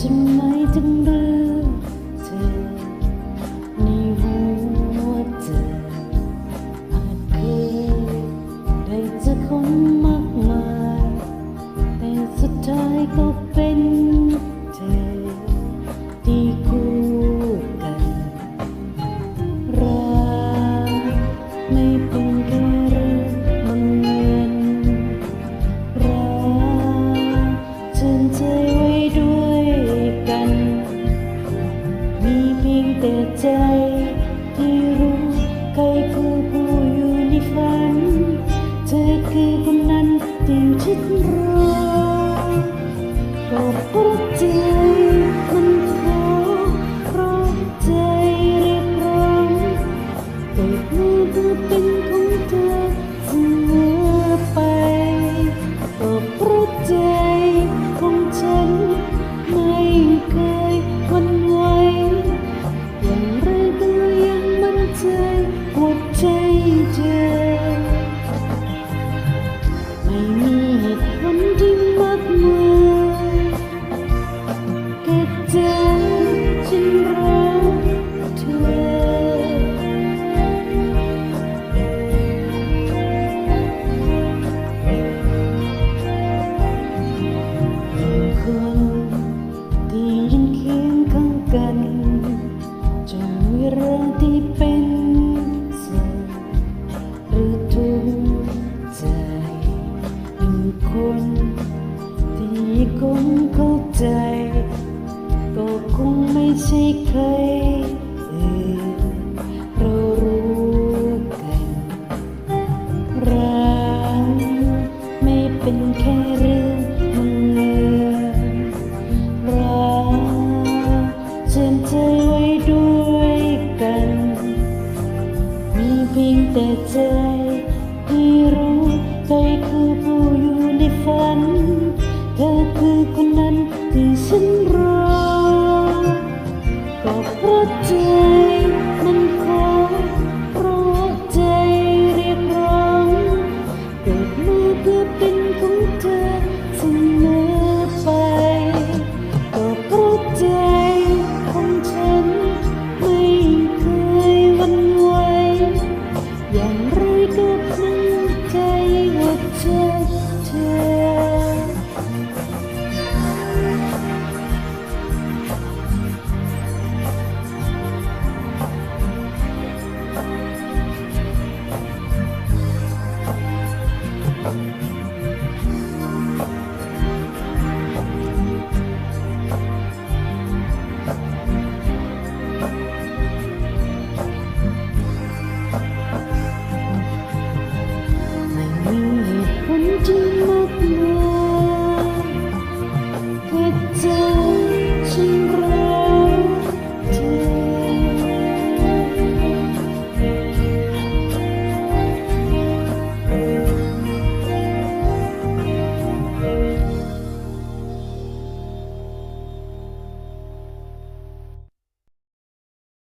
ทำไมถึงเลือกเธอในหัวเธออาจเคยได้เจอคนมากมาย แต่สุดท้ายก็เป็นเธอที่คู่กันรักไม่เป็นแค่ แต่ใจที่รู้ใครคือผู้อยู่ในฝัน เธอคือคนนั้นที่ฉันรอก็เพราะใจมันขอเพราะใจเรียกร้องเกิดมาเพื่อเป็นของเธอ คนเข้าใจ ก็คงไม่ใช่ใครอื่นเรารู้กันรักไม่เป็นแค่เรื่องบังเอิญรักเชื่อใจไว้ด้วยกัน มีเพียงแต่ใจที่รู้ใครคือ